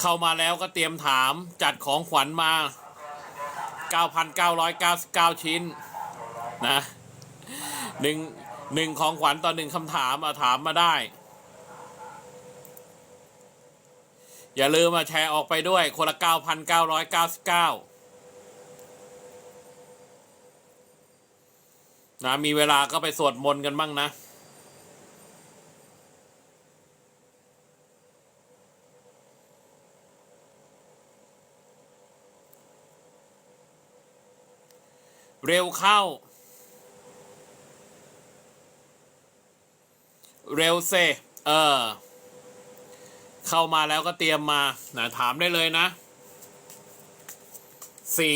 เข้ามาแล้วก็เตรียมถามจัดของขวัญมา 9,999 ชิ้นนะหนึ่งหนึ่งของขวัญต่อหนึ่งคำถามเอาถามมาได้ อย่าลืมมาแชร์ออกไปด้วย คนละ 9,999นะมีเวลาก็ไปสวดมนต์กันบ้างนะ เร็วเข้า เร็วเซเออ เข้ามาแล้วก็เตรียมมานะถามได้เลยนะ สี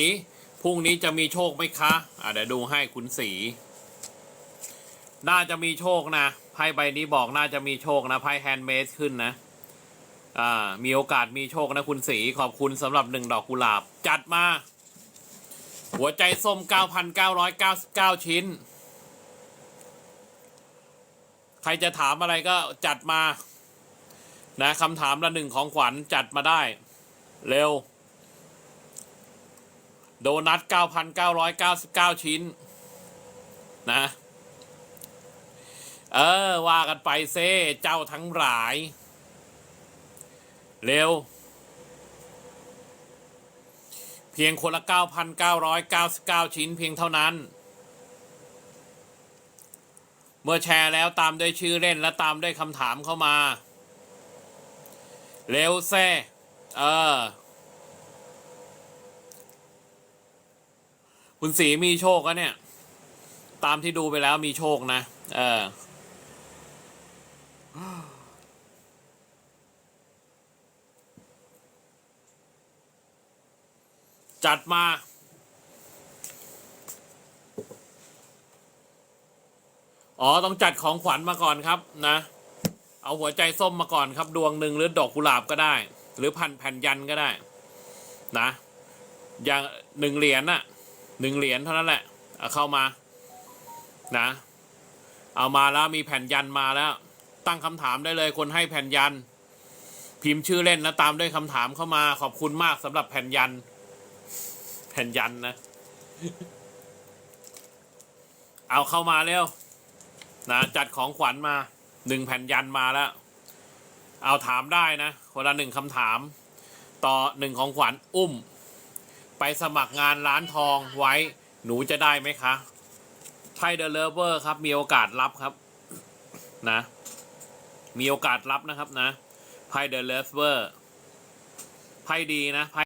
พรุ่งนี้จะมีโชคไหมคะอะเดี๋ยวดูให้คุณสี น่าจะมีโชคนะไพ่ใบนี้บอกน่าจะมีโชคนะไพ่แฮนด์เมดขึ้นนะอ่ามีโอกาสมีโชคนะคุณสีขอบคุณสำหรับหนึ่งดอกกุหลาบ จัดมา หัวใจส้ม 9,999 ชิ้น ใครจะถามอะไรก็จัดมา นะคำถามละหนึ่งของขวัญจัดมาได้ เร็ว โดนัท 9,999 ชิ้น นะ เออ ว่ากันไปเซ่เจ้าทั้งหลาย เร็ว เพียงคนละ 9,999 ชิ้นเพียงเท่านั้น เมื่อแชร์แล้วตามด้วยชื่อเล่นและตามด้วยคำถามเข้ามา เร็วแซ่เออ คุณสีมีโชคอะเนี่ย ตามที่ดูไปแล้วมีโชคนะ เออ จัดมา อ๋อ ต้องจัดของขวัญมาก่อนครับนะ เอาหัวใจส้มมาก่อนครับ ดวงหนึ่งหรือดอกกุหลาบก็ได้ หรือพันแผ่นยันก็ได้ นะ อย่างหนึ่งเหรียญน่ะหนึ่งเหรียญเท่านั้นแหละเอาเข้ามา นะ เอามาแล้วมีแผ่นยันมาแล้ว ตั้งคำถามได้เลยคนให้แผ่นยัน พิมพ์ชื่อเล่นนะตามด้วยคำถามเข้ามาขอบคุณมากสำหรับแผ่นยัน แผ่นยันนะ เอาเข้ามาเร็วนะจัดของขวัญมาหนึ่งแผ่นยันมาแล้ว เอาถามได้นะคนละหนึ่งคำถาม ต่อหนึ่งของขวัญอุ้ม ไปสมัครงานร้านทองไว้หนูจะได้ไหมคะไพ่เดอะเลเวอร์ครับ มีโอกาสรับครับ นะ มีโอกาสรับนะครับนะไพ่เดอะเลเวอร์ไพ่ดีนะไพ่